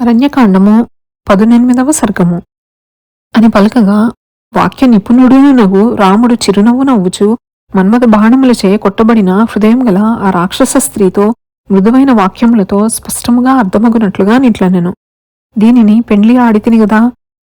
అరణ్యకాండము పదునెనిమిదవ సర్గము. అని పలకగా వాక్య నిపుణుడునగు రాముడు చిరునవ్వు నవ్వుచు మన్మథ బాణములచే కొట్టబడిన హృదయం గల ఆ రాక్షస స్త్రీతో మృదువైన వాక్యములతో స్పష్టముగా అర్థమగునట్లుగా నిట్లనెను. దీనిని పెండ్లి ఆడితిని గదా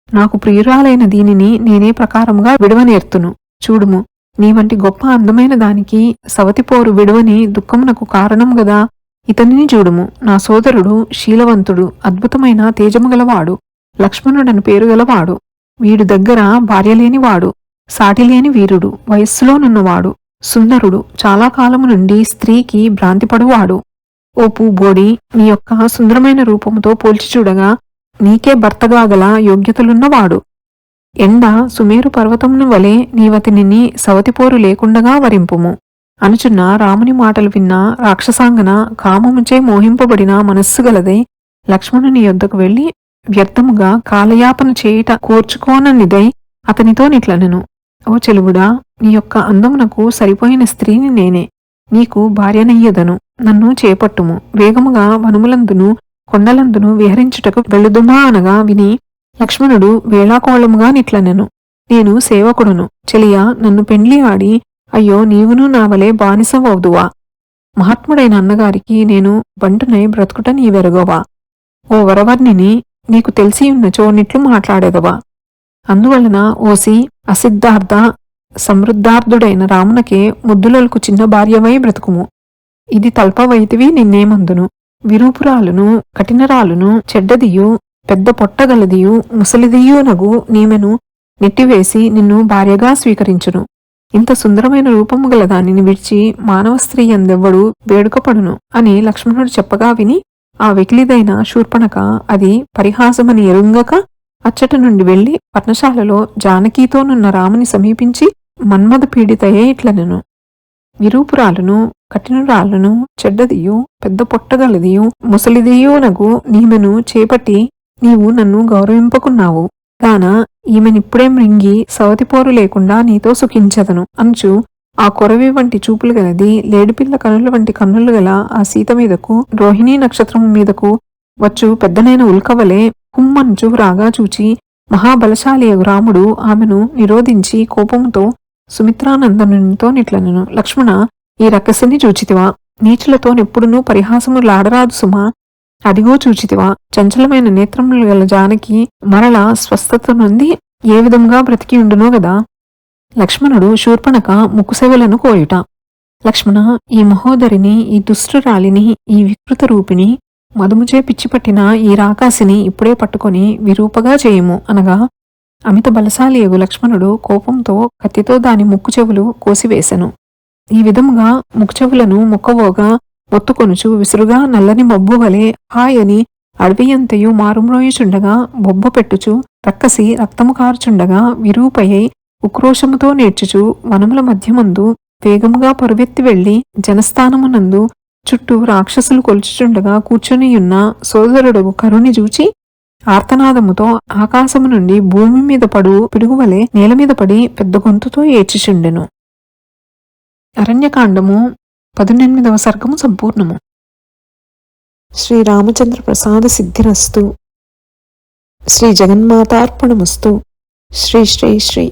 నాకు ప్రియురాలైన దీనిని నేనే ప్రకారముగా విడవనేర్తును. చూడుము నీ వంటి గొప్ప అందమైన దానికి సవతిపోరు విడువని దుఃఖమునకు కారణం గదా ఇతనిని చూడుము. నా సోదరుడు శీలవంతుడు అద్భుతమైన తేజము గలవాడు లక్ష్మణుడని పేరు గలవాడు వీడు దగ్గర భార్యలేనివాడు సాటిలేని వీరుడు వయస్సులోనున్నవాడు సుందరుడు చాలా కాలము నుండి స్త్రీకి భ్రాంతిపడువాడు ఓ పూబోడి నీ యొక్క సుందరమైన రూపముతో పోల్చి చూడగా నీకే భర్తగా గల యోగ్యతలున్నవాడు. ఎండ సుమేరు పర్వతమును వలె నీవతిని సవతిపోరు లేకుండగా వరింపుము. అనుచున్న రాముని మాటలు విన్న రాక్షసాంగన కామముచే మోహింపబడిన మనస్సు గలదై లక్ష్మణుని యొద్దకు వెళ్ళి వ్యర్థముగా కాలయాపన చేయుట కోర్చుకోననిదై అతనితో నిట్లనెను. ఓ చెలువుడా నీ యొక్క అందమునకు సరిపోయిన స్త్రీని నేనే. నీకు భార్యనయ్యదను. నన్ను చేపట్టుము. వేగముగా వనములందును కొండలందును విహరించుటకు వెళ్ళుదుమా అనగా విని లక్ష్మణుడు వేళాకోళముగా నిట్లనెను. నేను సేవకుడును. చెలియా నన్ను పెండ్లి ఆడి అయ్యో నీవును నా వలె బానిసవవుదువా మహాత్ముడైన అన్నగారికి నేను బంటునై బ్రతుకుట నీవెరగవా? ఓ వరవర్ణిని నీకు తెలిసి ఉన్నచో నిట్లు మాట్లాడేదవా? అందువలన ఓసి అసిద్ధార్థ సమృద్ధార్థుడైన రామునకే ముద్దులకు చిన్న భార్యవై బ్రతుకుము. ఇది తల్పవైతివి నిన్నేమందును. విరూపురాలును కఠినరాలును చెడ్డదియు పెద్ద పొట్టగలదియు ముసలిదియునగు నీమెను నెట్టివేసి నిన్ను భార్యగా స్వీకరించును. ఇంత సుందరమైన రూపము గల దానిని విడిచి మానవ స్త్రీ అందెవ్వడు వేడుకపడును అని లక్ష్మణుడు చెప్పగా విని ఆ వెకిలిదైన శూర్పణక అది పరిహాసమని ఎరుంగక అచ్చట నుండి వెళ్ళి పర్ణశాలలో జానకీతోనున్న రాముని సమీపించి మన్మథ పీడితయే ఇట్లనెను. విరూపురాలును కఠినురాలను చెడ్డదియు పెద్ద పొట్టగలదియు ముసలిదియునగు నీమెను చేపట్టి నీవు నన్ను గౌరవింపకున్నావు. కాన ఈమెనిప్పుడే మృంగి సవతిపోరు లేకుండా నీతో సుఖించదను అంచు ఆ కొరవి వంటి చూపులు గలది లేడిపిల్ల కనుల వంటి కన్నులు గల ఆ సీత మీదకు రోహిణీ నక్షత్రం మీదకు వచ్చు పెద్దనైన ఉల్కవలే కుమ్మంచు రాగా చూచి మహాబలశాలి రాముడు ఆమెను నిరోధించి కోపంతో సుమిత్రానందనునితో నిట్లనను. లక్ష్మణ ఈ రక్కసిని చూచితివా? నీచులతో నెప్పుడునూ పరిహాసము లాడరాదు సుమా? అదిగో చూచితివా చంచలమైన నేత్రములు గల జానకి మరల స్వస్థత నుండి ఏ విధంగా బ్రతికి ఉండునో గదా? లక్ష్మణుడు శూర్పణక ముక్కుసెవలను కోయుట లక్ష్మణ ఈ మహోదరిని ఈ దుష్టురాలిని ఈ వికృత రూపిణి మధుముచే పిచ్చిపట్టిన ఈ రాకాసిని ఇప్పుడే పట్టుకొని విరూపగా చేయుము అనగా అమిత బలశాలి ఎగు లక్ష్మణుడు కోపంతో కత్తితో దాని ముక్కు చెవులు కోసివేశను ఈ విధముగా ముక్కుచెవులను ముక్కవోగా ఒత్తుకొనుచు విసురుగా నల్లని మబ్బు వలె హాయని అడవియంతయు మారుమ్రోయుచుండగా బొబ్బ పెట్టుచు రక్కసి రక్తము కారుచుండగా విరూపయ్యై ఉక్రోషముతో నేర్చుచు వనముల మధ్యమందు వేగముగా పరువెత్తి వెళ్ళి జనస్థానమునందు చుట్టూ రాక్షసులు కొలుచుచుండగా కూర్చొనియున్న సోదరుడు కరుని చూచి ఆర్తనాదముతో ఆకాశము నుండి భూమి మీద పడు పిడుగువలే నేల మీద పడి పెద్ద గొంతుతో ఏడ్చిచుండెను. అరణ్యకాండము పదునెనిమిదవ సర్గము సంపూర్ణము. శ్రీరామచంద్ర ప్రసాద సిద్ధిరస్తు. శ్రీ జగన్మాతార్పణమస్తు. శ్రీ శ్రీ శ్రీ.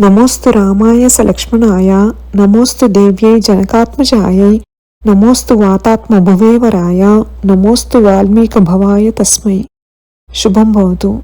నమోస్తు రామాయ స లక్ష్మణాయ నమోస్తు దేవ్యై జనకాత్మజాయై. నమోస్తు వాతాత్మ భువేవరాయ నమోస్తు వాల్మీక భవాయ తస్మై. శుభం భవతు.